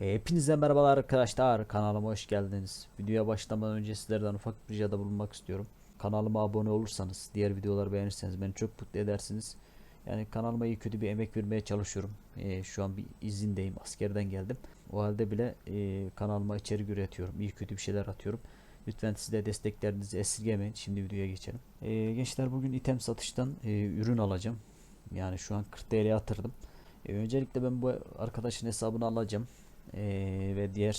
E, Hepinize merhabalar arkadaşlar. Kanalıma hoş geldiniz. Videoya başlamadan önce sizlerden ufak bir ricada bulunmak istiyorum. Kanalıma abone olursanız, diğer videoları beğenirseniz beni çok mutlu edersiniz. Yani kanalıma iyi kötü bir emek vermeye çalışıyorum. E, şu an bir izindeyim. Askerden geldim. O halde bile e, kanalıma içerik üretiyorum. İyi kötü bir şeyler atıyorum. Lütfen siz de desteklerinizi esirgemeyin. Şimdi videoya geçelim. E, gençler bugün item satıştan e, ürün alacağım. Yani şu an 40 TL'ye yatırdım. E, öncelikle ben bu arkadaşın hesabını alacağım. Ee, ve diğer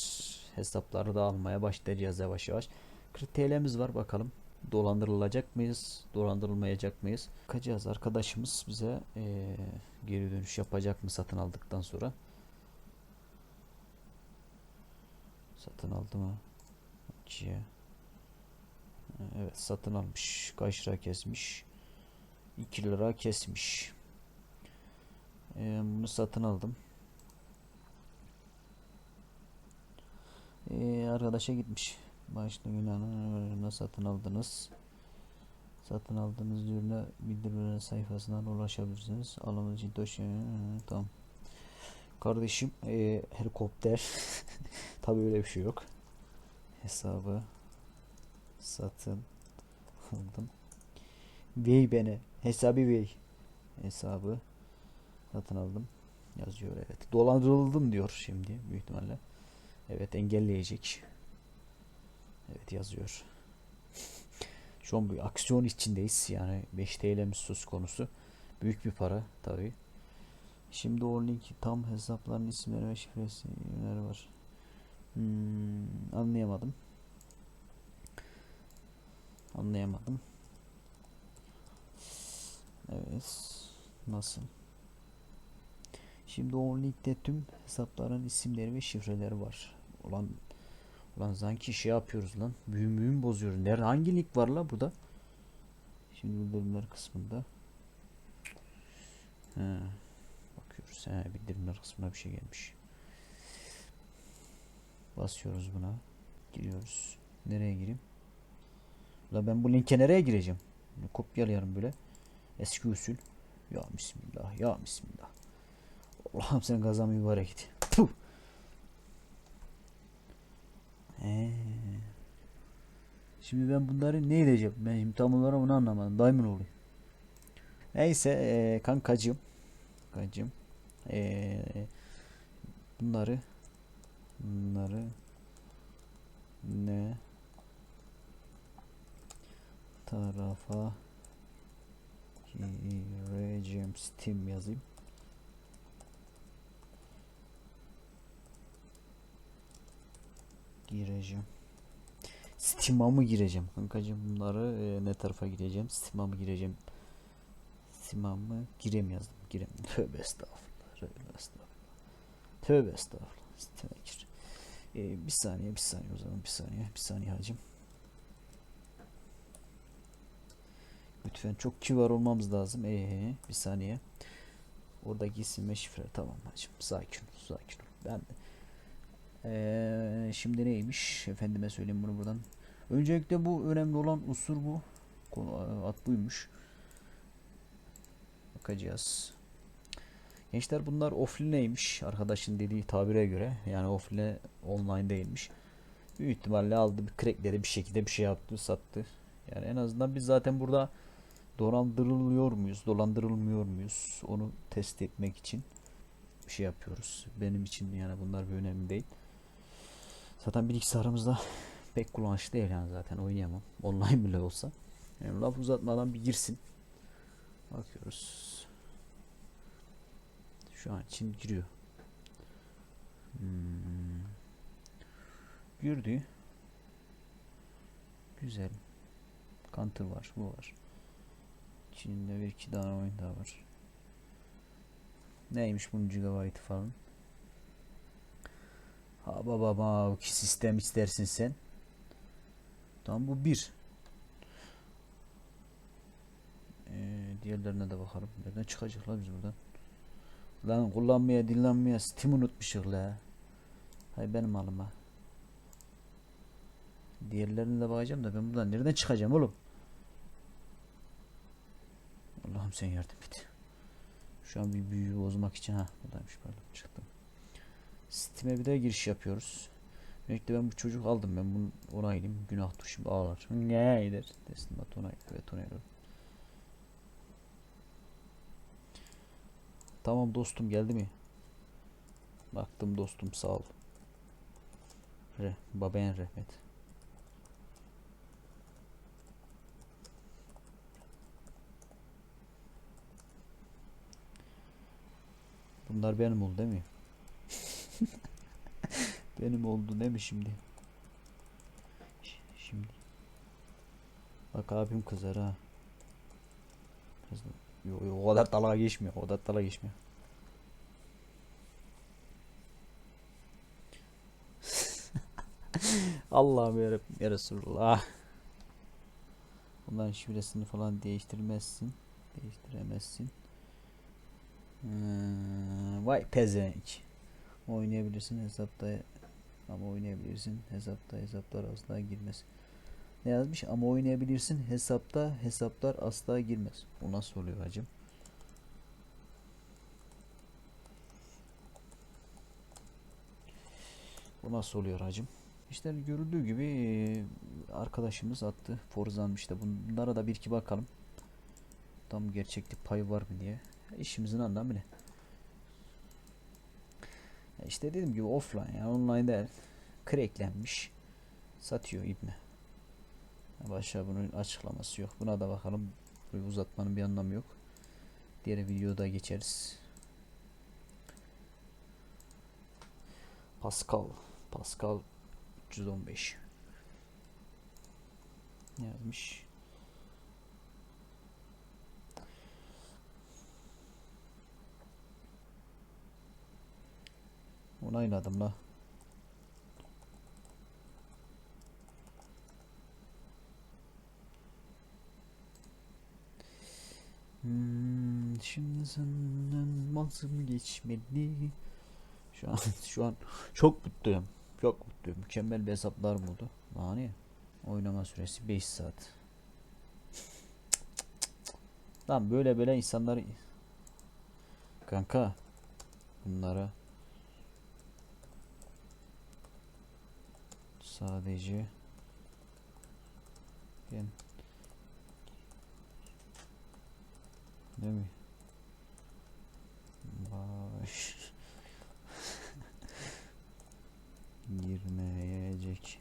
hesapları da almaya başlayacağız yavaş yavaş. 40 TL'miz var bakalım. Dolandırılacak mıyız? Dolandırılmayacak mıyız? Bakacağız. Arkadaşımız bize ee, geri dönüş yapacak mı satın aldıktan sonra? Satın aldı mı? İkiye. Evet satın almış. Kaç lira kesmiş? 2 lira kesmiş. Ee, bunu satın aldım. Ee, arkadaşa gitmiş. Başta günahını satın aldınız. Satın aldığınız ürüne bildirimler sayfasından ulaşabilirsiniz. Alımınız için doş tamam. Kardeşim ee, helikopter. Tabii öyle bir şey yok. Hesabı satın aldım. Vey beni. Hesabı vey. Hesabı satın aldım. Yazıyor evet. Dolandırıldım diyor şimdi büyük ihtimalle. Evet engelleyecek. Evet yazıyor. Şu an bir aksiyon içindeyiz. Yani 5 TL'miz söz konusu. Büyük bir para tabi. Şimdi o linki tam hesapların isimleri ve şifresi var. Hmm, anlayamadım. Anlayamadım. Evet. Nasıl? Şimdi o linkte tüm hesapların isimleri ve şifreleri var. Ulan ulan sanki şey yapıyoruz lan. Büyüm büyüm bozuyoruz. Nerede hangi link var la burada? Şimdi bildirimler kısmında. He. Bakıyoruz. He, bildirimler kısmına bir şey gelmiş. Basıyoruz buna. Giriyoruz. Nereye gireyim? La ben bu linke nereye gireceğim? Kopyalayalım böyle. Eski usul. Ya bismillah. Ya bismillah. Allah'ım sen gazamı mübarek et. Şimdi ben bunları ne edeceğim? Ben şimdi tam olarak bunu anlamadım. Diamond olayım. Neyse ee, kankacım. Kankacım. Ee, bunları bunları ne tarafa gireceğim Steam yazayım. Gireceğim. Steam'a mı gireceğim? Kankacığım bunları e, ne tarafa gireceğim Steam'a mı gireceğim? Steam'a mı? Girem yazdım girem. Tövbe estağfurullah tövbe estağfurullah. Tövbe estağfurullah Steam'a gir. E, bir saniye bir saniye o zaman bir saniye bir saniye hacım. Lütfen çok kibar olmamız lazım. Ee, bir saniye. Oradaki isim ve şifre tamam hacım. Sakin ol sakin ol. Ben ee, şimdi neymiş? Efendime söyleyeyim bunu buradan. Öncelikle bu önemli olan unsur bu. Konu- At buymuş. Bakacağız. Gençler bunlar offline'ymiş. Arkadaşın dediği tabire göre. Yani offline online değilmiş. Büyük ihtimalle aldı bir crackleri bir şekilde bir şey yaptı sattı. Yani en azından biz zaten burada dolandırılıyor muyuz, dolandırılmıyor muyuz onu test etmek için bir şey yapıyoruz. Benim için yani bunlar bir önemli değil. Zaten bilgisayarımızda pek kullanışlı değil yani zaten oynayamam. Online bile olsa. Yani laf uzatmadan bir girsin. Bakıyoruz. Şu an için giriyor. Hmm. Girdi. Güzel. Counter var, bu var. İçinde bir iki tane oyun daha var. Neymiş bunun gigabyte falan? Ha baba baba ki sistem istersin sen. Tamam bu bir. Ee, diğerlerine de bakalım. Nereden çıkacak la biz buradan? Lan kullanmaya dinlenmeye Steam unutmuşuz la. Hay benim alıma. Diğerlerine de bakacağım da ben buradan nereden çıkacağım oğlum? Allah'ım sen yardım et. Şu an bir büyüyü bozmak için ha buradaymış pardon çıktım. Steam'e bir de giriş yapıyoruz. Öncelikle ben bu çocuk aldım ben bunu onaylayayım. Günah dur şimdi ağlar. Ne eder? Teslimat onay. Evet onaylıyorum. Tamam dostum geldi mi? Baktım dostum sağ ol. Re, babayan rahmet. Bunlar benim oldu değil mi? benim oldu değil mi şimdi? Şimdi. Bak abim kızar ha. Kız, yo, yo, o kadar dalağa geçmiyor. O kadar dalağa geçmiyor. Allah'ım yarabbim ya Resulullah. Bunların şifresini falan değiştirmezsin. Değiştiremezsin. Hmm, vay pezevenk. Oynayabilirsin hesapta ama oynayabilirsin hesapta hesaplar asla girmez. Ne yazmış? Ama oynayabilirsin hesapta hesaplar asla girmez. Bu nasıl oluyor hacım? Bu nasıl oluyor hacım? İşte görüldüğü gibi arkadaşımız attı. Forza'nın işte bunlara da bir iki bakalım. Tam gerçeklik payı var mı diye. İşimizin anlamı ne? İşte dediğim gibi offline yani online değil. Cracklenmiş. Satıyor ibne. Başka bunun açıklaması yok. Buna da bakalım. Böyle uzatmanın bir anlamı yok. Diğer videoda geçeriz. Pascal. Pascal 315. Ne yazmış? Onayladım la. Hmm, şimdi senden vazım geçmedi. Şu an şu an çok mutluyum. Çok mutluyum. Mükemmel bir hesaplar oldu. Hani oynama süresi 5 saat. Lan böyle böyle insanlar kanka bunlara sadece ben değil mi? Baş girmeyecek.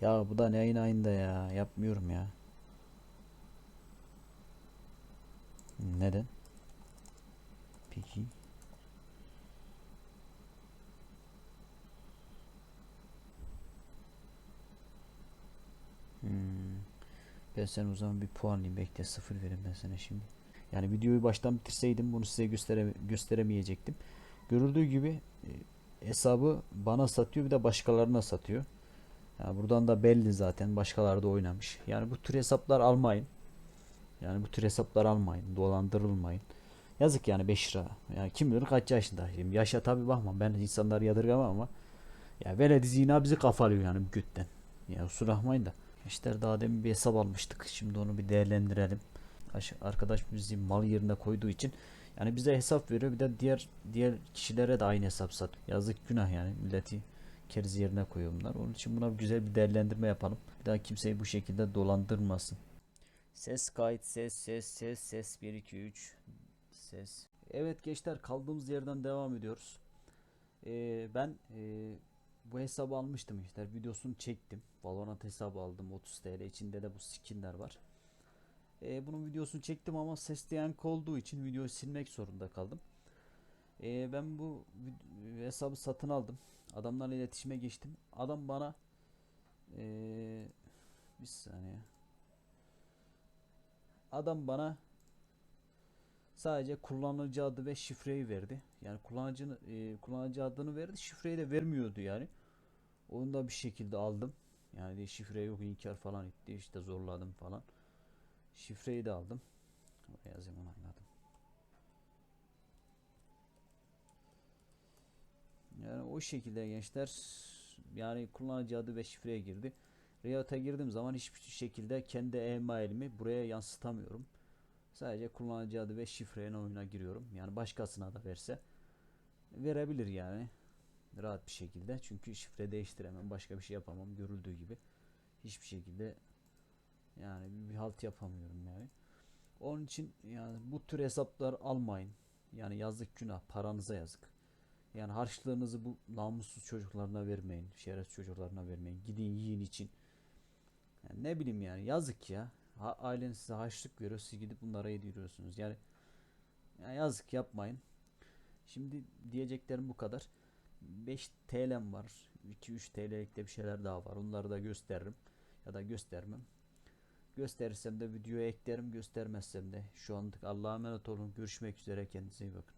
Ya bu da ne ayın ayında ya yapmıyorum ya. Neden? Peki. Hmm. Ben sen o zaman bir puanlayayım bekle sıfır verin ben sana şimdi. Yani videoyu baştan bitirseydim bunu size göstere gösteremeyecektim. Görüldüğü gibi e, hesabı bana satıyor bir de başkalarına satıyor. Yani buradan da belli zaten başkaları da oynamış. Yani bu tür hesaplar almayın. Yani bu tür hesaplar almayın. Dolandırılmayın. Yazık yani 5 lira. Yani kim bilir kaç yaşında. Şimdi yaşa tabi bakma ben insanları yadırgamam ama ya veledi zina bizi kafalıyor yani bu götten. Ya kusura bakmayın da. İşte daha demin bir hesap almıştık. Şimdi onu bir değerlendirelim. Aş- Arkadaş bizi mal yerine koyduğu için yani bize hesap veriyor bir de diğer diğer kişilere de aynı hesap satıyor. Yazık günah yani milleti keriz yerine koyuyor bunlar. Onun için buna güzel bir değerlendirme yapalım. Bir daha kimseyi bu şekilde dolandırmasın. Ses kayıt ses ses ses ses 1 2 3 ses. Evet gençler kaldığımız yerden devam ediyoruz. Ee, ben e, bu hesabı almıştım işte videosunu çektim. Valorant hesabı aldım 30 TL içinde de bu skinler var. Ee, bunun videosunu çektim ama ses yankı olduğu için videoyu silmek zorunda kaldım. Ee, ben bu hesabı satın aldım. Adamlarla iletişime geçtim. Adam bana ee, bir saniye. Adam bana sadece kullanıcı adı ve şifreyi verdi. Yani kullanıcı e, kullanıcı adını verdi, şifreyi de vermiyordu yani. Onu da bir şekilde aldım. Yani şifre yok inkar falan etti işte zorladım falan. Şifreyi de aldım. Oraya yazayım onu anladım. Yani o şekilde gençler yani kullanıcı adı ve şifreye girdi. Riot'a girdiğim zaman hiçbir şekilde kendi e-mailimi buraya yansıtamıyorum. Sadece kullanıcı adı ve şifreyle oyuna giriyorum. Yani başkasına da verse verebilir yani. Rahat bir şekilde. Çünkü şifre değiştiremem. Başka bir şey yapamam. Görüldüğü gibi. Hiçbir şekilde yani bir, halt yapamıyorum yani. Onun için yani bu tür hesaplar almayın. Yani yazık günah. Paranıza yazık. Yani harçlığınızı bu namussuz çocuklarına vermeyin. Şerefsiz çocuklarına vermeyin. Gidin yiyin için. Yani ne bileyim yani yazık ya. Ha, ailen size harçlık veriyor. Siz gidip bunlara yediriyorsunuz. Yani, yani yazık yapmayın. Şimdi diyeceklerim bu kadar. 5 TL'm var. 2-3 TL'lik de bir şeyler daha var. Onları da gösteririm. Ya da göstermem. Gösterirsem de videoya eklerim. Göstermezsem de şu anlık Allah'a emanet olun. Görüşmek üzere. Kendinize iyi bakın.